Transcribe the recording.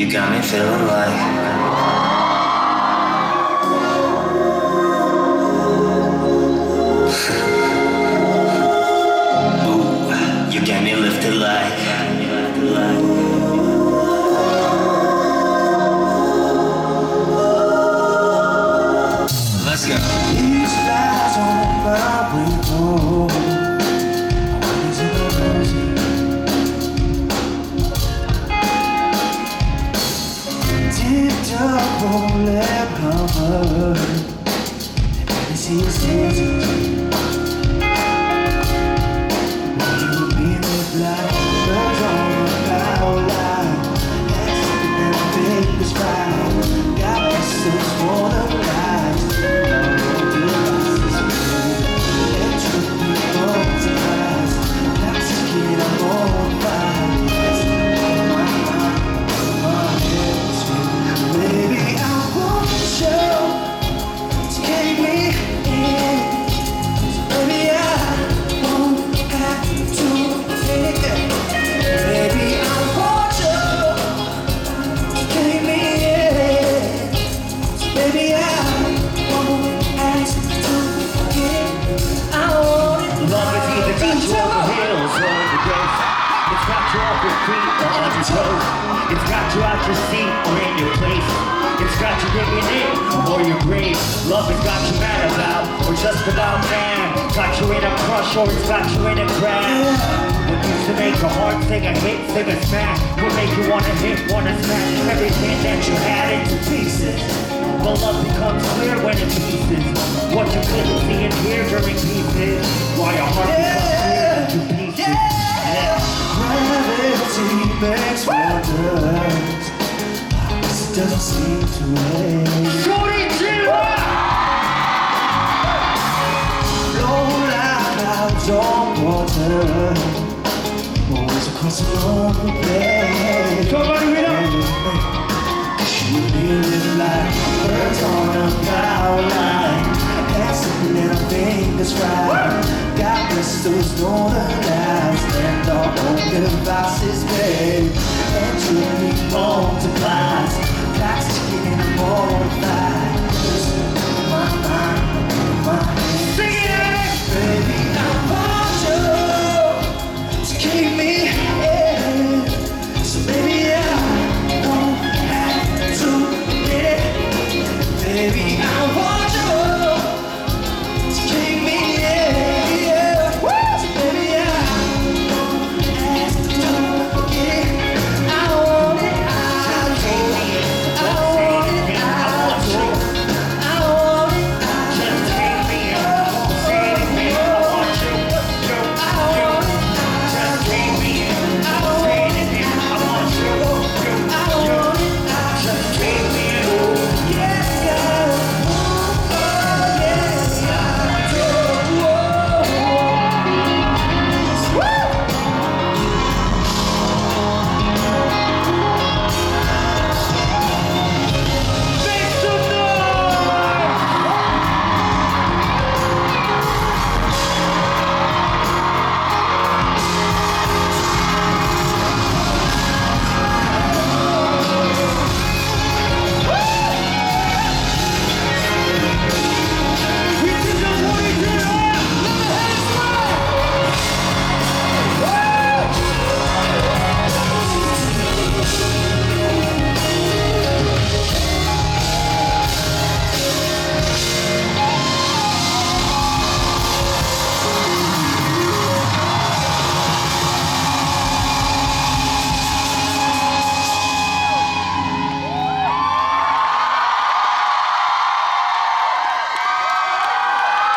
You got me feeling like. Hammer. And see it's easy. Out your seat or in your place. It's got you digging in or your grave. Love has got you mad about or just about man. Got you in a crush or it's got you in a crash. What used to make a heart sing a hit, sing a smash. What make you wanna hit, wanna smash everything that you had into pieces. But love becomes clear when it pieces. What you couldn't see and hear during pieces. This doesn't seem to end. Shorty Jira! Blow like clouds on water. Across a lonely place. Somebody read up. You live like birds on a power line. That's something that I think right. God bless those northern lights and our own devices, babe. And you